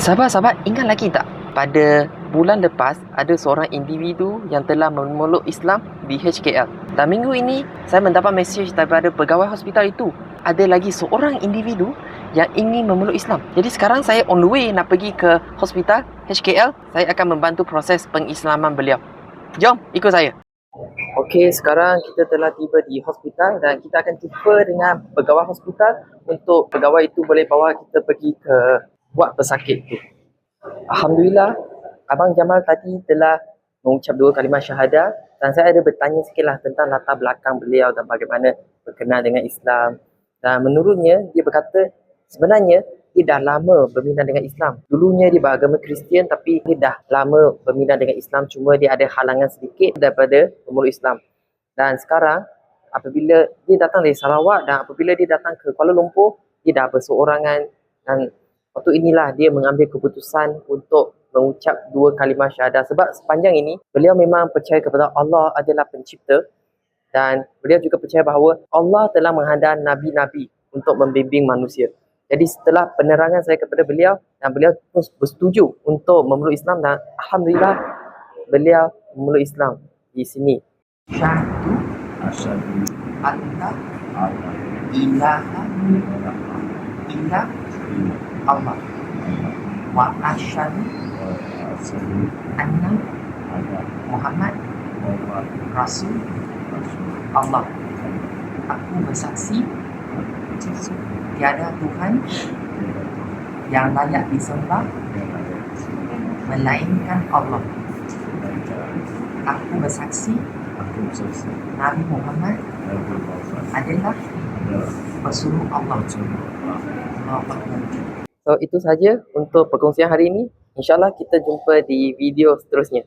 Sahabat-sahabat, ingat lagi tak? Pada bulan lepas, ada seorang individu yang telah memeluk Islam di HKL. Dan minggu ini, saya mendapat mesej daripada pegawai hospital itu. Ada lagi seorang individu yang ingin memeluk Islam. Jadi sekarang saya on the way nak pergi ke hospital HKL. Saya akan membantu proses pengislaman beliau. Jom, ikut saya. Okey, sekarang kita telah tiba di hospital dan kita akan jumpa dengan pegawai hospital untuk pegawai itu boleh bawa kita pergi ke buat pesakit tu. Alhamdulillah, Abang Jamal tadi telah mengucap dua kalimah syahadah dan saya ada bertanya sikitlah tentang latar belakang beliau dan bagaimana berkenal dengan Islam. Dan menurutnya, dia berkata sebenarnya dia dah lama berminat dengan Islam. Dulunya dia beragama Kristian tapi dia dah lama berminat dengan Islam cuma dia ada halangan sedikit daripada pemeluk Islam. Dan sekarang apabila dia datang dari Sarawak dan apabila dia datang ke Kuala Lumpur, dia dah berseorangan dan Waktu inilah dia mengambil keputusan untuk mengucap dua kalimah syahadah. Sebab sepanjang ini beliau memang percaya kepada Allah adalah pencipta dan beliau juga percaya bahawa Allah telah menghantar nabi-nabi untuk membimbing manusia. Jadi setelah penerangan saya kepada beliau dan beliau pun bersetuju untuk memeluk Islam dan alhamdulillah beliau memeluk Islam di sini. Syahadu Asyhadu alla ilaha illa ilaha Allah wa asyhadu anna Muhammad Rasul Allah. Aku bersaksi tiada Tuhan yang layak disembah melainkan Allah. Aku bersaksi Nabi Muhammad adalah pesuruh Allah. Rasulullah. So itu saja untuk perkongsian hari ini. InsyaAllah kita jumpa di video seterusnya.